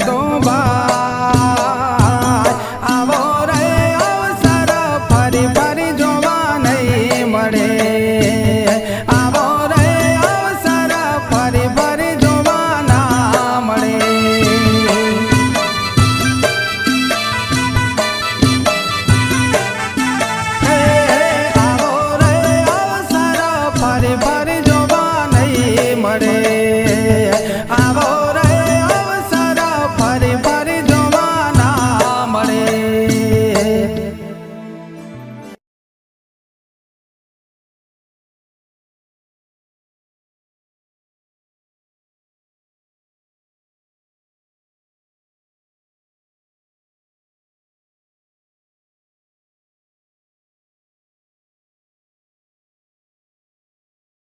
বান্দবা